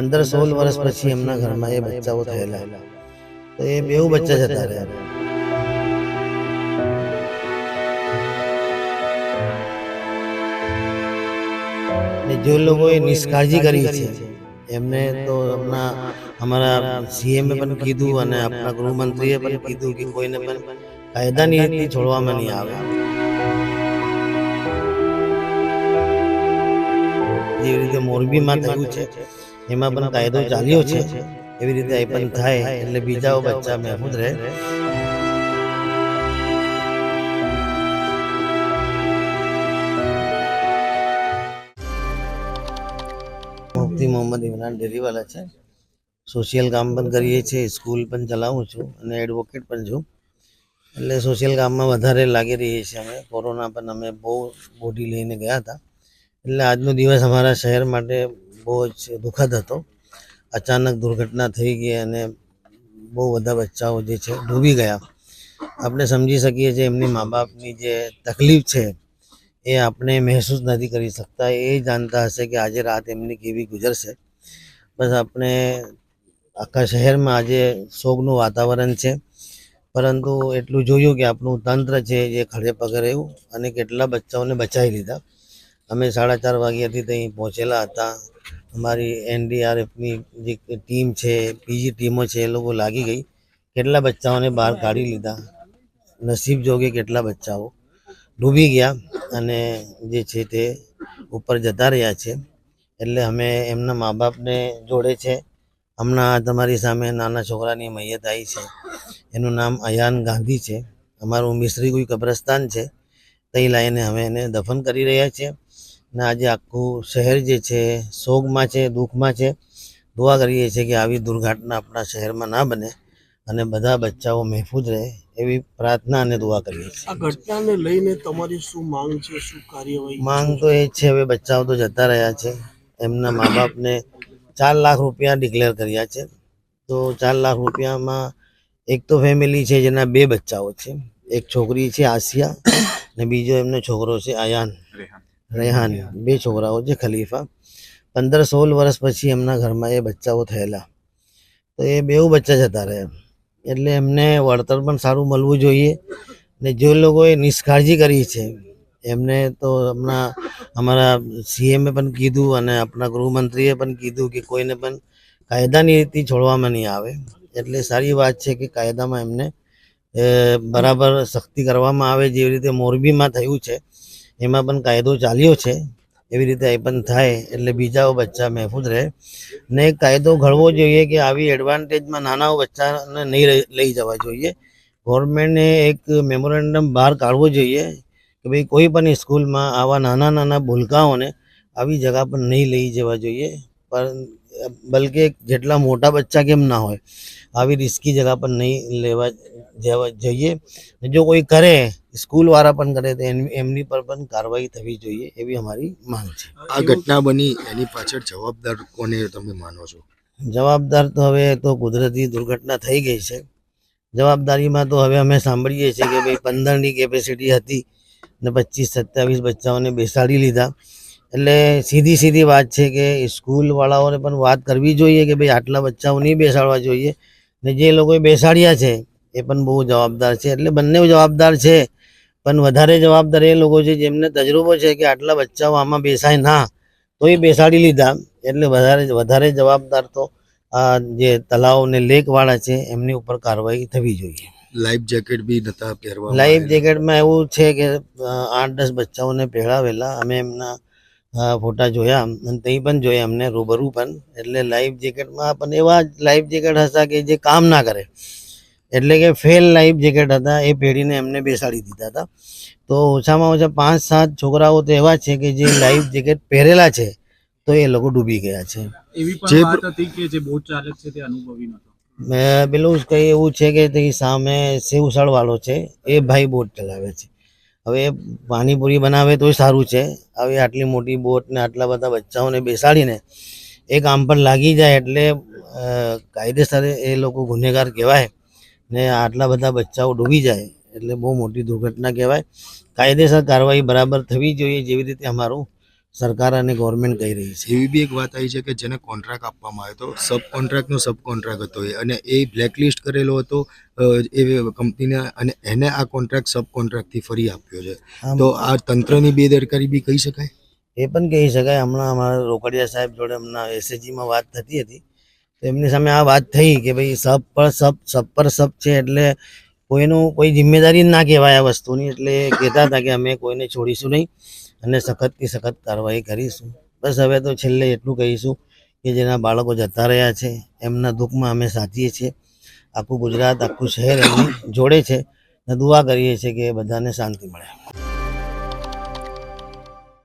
પંદર સોળ વર્ષ પછી એમના ઘરમાં એ બચ્ચાઓ થયેલા. તો એ બેઉ બચ્ચા જતા રહ્યા ને જે લોકોએ નિષ્કાળજી કરી છે. એમને તો હમણાં અમારા સીએમએ પણ કીધું અને આપણા ગૃહમંત્રીએ પણ કીધું કે કોઈને પણ કાયદાની રીતે છોડવામાં નહીં આવે. જેવી રીતે મોરબીમાં થયું છે. એમાં પણ કાયદો ચાલ્યો છે. એવી રીતે એ પણ થાય એટલે બીજાઓ બચ્ચા મહેમૂદ રહે. મુફતી મોહમ્મદ ઇમરાન ડેરીવાલા છે. સોશિયલ કામ પણ કરીએ છીએ સ્કૂલ પણ ચલાવું છું અને એડવોકેટ પણ છું. એટલે સોશિયલ કામમાં વધારે લાગી રહીએ છીએ અમે. કોરોના પણ અમે બહુ બોડી લઈને ગયા હતા. એટલે આજનો દિવસ અમારા શહેર માટે બહુ જ દુઃખદ હતો. અચાનક દુર્ઘટના થઈ ગઈ અને બહુ બધા બચ્ચાઓ જે છે ડૂબી ગયા. આપણે સમજી શકીએ છીએ એમની મા બાપની જે તકલીફ છે, એ આપણે મહેસૂસ નથી કરી શકતા. એ જાણતા હશે કે આજે રાત એમની કેવી ગુજરશે. બસ આપણે આખા શહેરમાં આજે શોકનું વાતાવરણ છે. પરંતુ એટલું જોયું કે આપણું તંત્ર છે જે ખડે પગે રહ્યું અને કેટલા બચ્ચાઓને બચાવી લીધા. અમે સાડા ચાર વાગ્યાથી ત્યાં પહોંચેલા હતા. અમારી એનડીઆરએફની જે ટીમ છે, બીજી ટીમો છે, એ લોકો લાગી ગઈ. કેટલા બચ્ચાઓને બહાર કાઢી લીધા. નસીબ જોગે કેટલા બચ્ચાઓ. ડૂબી ગયા અને જે છે તે ઉપર જતા રહ્યા છે. એટલે અમે એમના મા બાપને જોડે છે. હમણાં તમારી સામે નાના છોકરાની મૈયત આવી છે. એનું નામ અયાન ગાંધી છે. અમારું મિશ્રી કોઈ કબ્રસ્તાન છે. ત્યાં લાવીને અમે એને દફન કરી રહ્યા છીએ. ને આજે આખું શહેર જે છે શોકમાં છે દુઃખમાં છે દુઆ કરીએ છીએ કે આવી દુર્ઘટના આપણા શહેરમાં ના બને અને બધા બચ્ચાઓ મહેફૂજ રહે એવી પ્રાર્થના અને દુઆ કરીએ છીએ. આ ઘટનાને લઈને તમારી શું માંગ છે શું કાર્યવાહી માંગ તો એ જ છે હવે બચ્ચાઓ તો જતા રહ્યા છે. એમના મા બાપને ચાર લાખ રૂપિયા ડિક્લેર કર્યા છે. તો ચાર લાખ રૂપિયામાં એક તો ફેમિલી છે જેના બે બચ્ચાઓ છે. એક છોકરી છે આસિયા ને બીજો એમનો છોકરો છે આયાન. રેહાન બે છોકરાઓ છે ખલીફા. પંદર સોળ વર્ષ પછી એમના ઘરમાં એ બચ્ચાઓ થયેલા. તો એ બેઉ બચ્ચા જતા રહ્યા એટલે એમને વળતર પણ સારું મળવું જોઈએ. ને જે લોકોએ નિષ્કાળજી કરી છે એમને તો હમણાં અમારા સીએમએ પણ કીધું અને આપણા ગૃહમંત્રીએ પણ કીધું કે કોઈને પણ કાયદાની રીતે છોડવામાં નહીં આવે. એટલે સારી વાત છે કે કાયદામાં એમને બરાબર સખ્તી કરવામાં આવે જેવી રીતે મોરબીમાં થયું છે. એમાં પણ કાયદો ચાલ્યો છે. એવી રીતે એ પણ થાય એટલે બીજાઓ બચ્ચા મહેફૂઝ રહે. ને કાયદો ઘડવો જોઈએ કે આવી એડવાન્ટેજમાં નાના બચ્ચાને નહીં લઈ- જવા જોઈએ. ગવર્મેન્ટને એક મેમોરેન્ડમ બહાર કાઢવો જોઈએ કે ભાઈ કોઈ પણ સ્કૂલમાં આવા નાના નાના ભૂલકાઓને આવી જગા પર નહીં લઈ જવા જોઈએ. પણ બલકે જેટલા મોટા બચ્ચા કેમ ના હોય, આવી રિસ્કી જગા પર નહીં લેવા જવા જોઈએ. જો કોઈ કરે સ્કૂલવાળા પણ કરે તો એમની એમની પર પણ કાર્યવાહી થવી જોઈએ એવી અમારી માંગ છે. આ ઘટના બની એની પાછળ જવાબદાર કોને તમે માનો છો? જવાબદાર તો હવે તો કુદરતી દુર્ઘટના થઈ ગઈ છે. જવાબદારીમાં તો હવે અમે સાંભળીએ છીએ કે ભાઈ પંદરની કેપેસિટી હતી ને પચીસ સત્યાવીસ બચ્ચાઓને બેસાડી લીધા. એટલે સીધી સીધી વાત છે કે સ્કૂલવાળાઓને પણ વાત કરવી જોઈએ કે ભાઈ આટલા બચ્ચાઓ નહીં બેસાડવા જોઈએ. ને જે લોકોએ બેસાડ્યા છે એ પણ બહુ જવાબદાર છે. એટલે બંને જવાબદાર છે. પણ વધારે જવાબદાર એ લોકો છે જેમને તજરબો છે કે આટલા બચ્ચાઓ આમાં બેસાય ના તો એ બેસાડી લીધા. એટલે વધારે વધારે જવાબદાર તો આ જે તલાવ ને લેકવાળા છે એમની ઉપર કાર્યવાહી થવી જોઈએ. લાઈફ જેકેટ બી નતા પહેરવા લાઈફ જેકેટમાં એવું છે કે આઠ દસ બચ્ચાઓને પહેરાવેલા. અમે એમના ફોટા જોયા અને ત્યાં પણ જોયા અમને રૂબરૂ પણ. એટલે લાઈફ જેકેટમાં પણ એવા લાઈફ જેકેટ હતા કે જે કામ ના કરે. એટલે કે ફેલ લાઈફ જેકેટ હતા એ પહેરીને એમને બેસાડી દીધા હતા. તો ઓછામાં ઓછા પાંચ સાત છોકરાઓ તો એવા છે કે જે લાઈફ જેકેટ પહેરેલા છે તો એ લોકો ડૂબી ગયા છે. એવી પણ વાત હતી કે જે બોટ ચાલક છે તે અનુભવી નતો પેલું કઈ એવું છે કે તે સામે સેવસળ વાળો છે એ ભાઈ બોટ ચલાવે છે. હવે પાણીપુરી બનાવે તોય સારું છે. હવે આટલી મોટી બોટ ને આટલા બધા બચ્ચાઓને બેસાડીને એ કામ પર લાગી જાય એટલે કાયદેસર એ લોકો ગુનેગાર કહેવાય. ને આટલા બધા બચ્ચાઓ ડૂબી જાય એટલે બહુ મોટી દુર્ઘટના કહેવાય. કાયદેસર કાર્યવાહી બરાબર થવી જોઈએ જેવી રીતે અમારું સરકાર અને ગવર્મેન્ટ કહી રહી છે. એવી બી એક વાત આવી છે કે જેને કોન્ટ્રાક્ટ આપવામાં આવ્યો હતો સબ કોન્ટ્રાક્ટનો સબ કોન્ટ્રાક્ટ હતો એ. અને એ બ્લેકલિસ્ટ કરેલો હતો એ કંપનીને અને એને આ કોન્ટ્રાક્ટ સબ કોન્ટ્રાક્ટથી ફરી આપ્યો છે. તો આ તંત્રની બેદરકારી બી કહી શકાય? એ પણ કહી શકાય. હમણાં અમારા રોકડિયા સાહેબ જોડે હમણાં એસએજીમાં વાત થતી હતી. એમની સામે આ વાત થઈ કે ભાઈ સબ પર સબ સબ પર સબ છે એટલે કોઈનું કોઈ જિમ્મેદારી ના કહેવાય આ વસ્તુની, એટલે કહેતા હતા કે અમે કોઈને છોડીશું નહીં અને સખતથી સખત કાર્યવાહી કરીશું. બસ હવે તો છેલ્લે એટલું કહીશું કે જેના બાળકો જતા રહ્યા છે, એમના દુઃખમાં અમે સાચીએ છીએ. આખું ગુજરાત, આખું શહેર એમની જોડે છે. અને દુઆ કરીએ છીએ કે બધાને શાંતિ મળે.